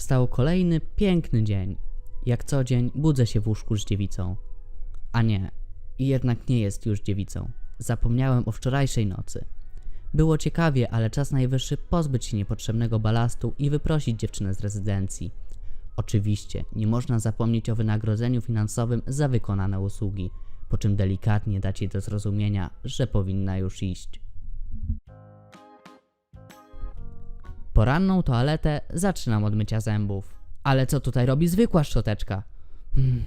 Wstał kolejny piękny dzień. Jak co dzień budzę się w łóżku z dziewicą. A nie, jednak nie jest już dziewicą. Zapomniałem o wczorajszej nocy. Było ciekawie, ale czas najwyższy pozbyć się niepotrzebnego balastu i wyprosić dziewczynę z rezydencji. Oczywiście, nie można zapomnieć o wynagrodzeniu finansowym za wykonane usługi, po czym delikatnie dać jej do zrozumienia, że powinna już iść. Poranną toaletę zaczynam od mycia zębów. Ale co tutaj robi zwykła szczoteczka? Hmm,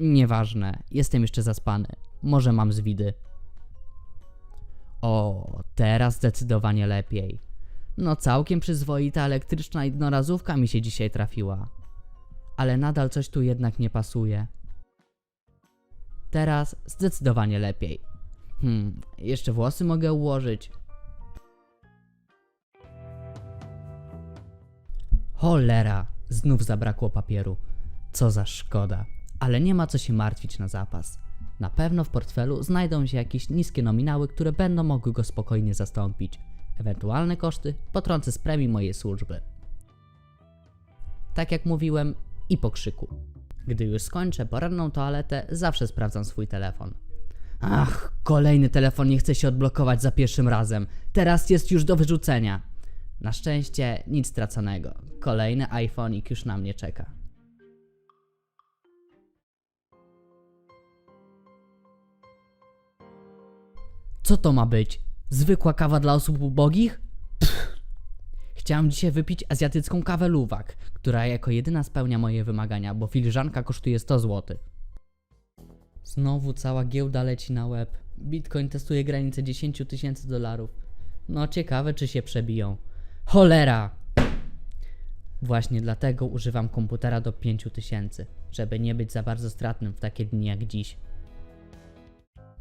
nieważne, jestem jeszcze zaspany. Może mam zwidy. O, teraz zdecydowanie lepiej. No całkiem przyzwoita elektryczna jednorazówka mi się dzisiaj trafiła. Ale nadal coś tu jednak nie pasuje. Teraz zdecydowanie lepiej. Hmm, jeszcze włosy mogę ułożyć. Cholera, znów zabrakło papieru. Co za szkoda. Ale nie ma co się martwić na zapas. Na pewno w portfelu znajdą się jakieś niskie nominały, które będą mogły go spokojnie zastąpić. Ewentualne koszty potrącę z premii mojej służby. Tak jak mówiłem, i po krzyku. Gdy już skończę poranną toaletę, zawsze sprawdzam swój telefon. Ach, kolejny telefon nie chce się odblokować za pierwszym razem. Teraz jest już do wyrzucenia. Na szczęście nic straconego. Kolejny iPhone'ik już na mnie czeka. Co to ma być? Zwykła kawa dla osób ubogich? Pff. Chciałem dzisiaj wypić azjatycką kawę luwak, która jako jedyna spełnia moje wymagania, bo filiżanka kosztuje 100 zł. Znowu cała giełda leci na łeb. Bitcoin testuje granicę 10 tysięcy dolarów. No ciekawe, czy się przebiją. Cholera! Właśnie dlatego używam komputera do 5000, żeby nie być za bardzo stratnym w takie dni jak dziś.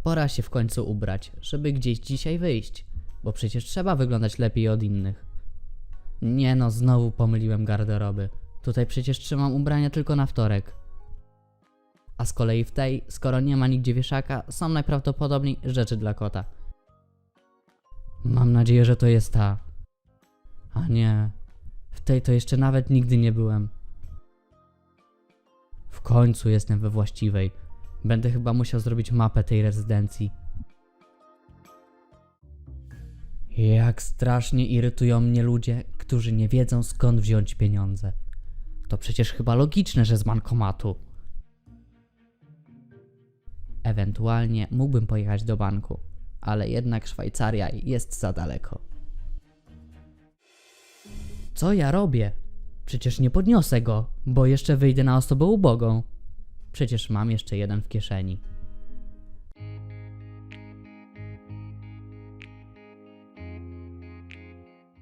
Pora się w końcu ubrać, żeby gdzieś dzisiaj wyjść, bo przecież trzeba wyglądać lepiej od innych. Nie no, znowu pomyliłem garderoby. Tutaj przecież trzymam ubrania tylko na wtorek. A z kolei w tej, skoro nie ma nigdzie wieszaka, są najprawdopodobniej rzeczy dla kota. Mam nadzieję, że to jest ta. A nie, w tej to jeszcze nawet nigdy nie byłem. W końcu jestem we właściwej. Będę chyba musiał zrobić mapę tej rezydencji. Jak strasznie irytują mnie ludzie, którzy nie wiedzą skąd wziąć pieniądze. To przecież chyba logiczne, że z bankomatu. Ewentualnie mógłbym pojechać do banku, ale jednak Szwajcaria jest za daleko. Co ja robię? Przecież nie podniosę go, bo jeszcze wyjdę na osobę ubogą. Przecież mam jeszcze jeden w kieszeni.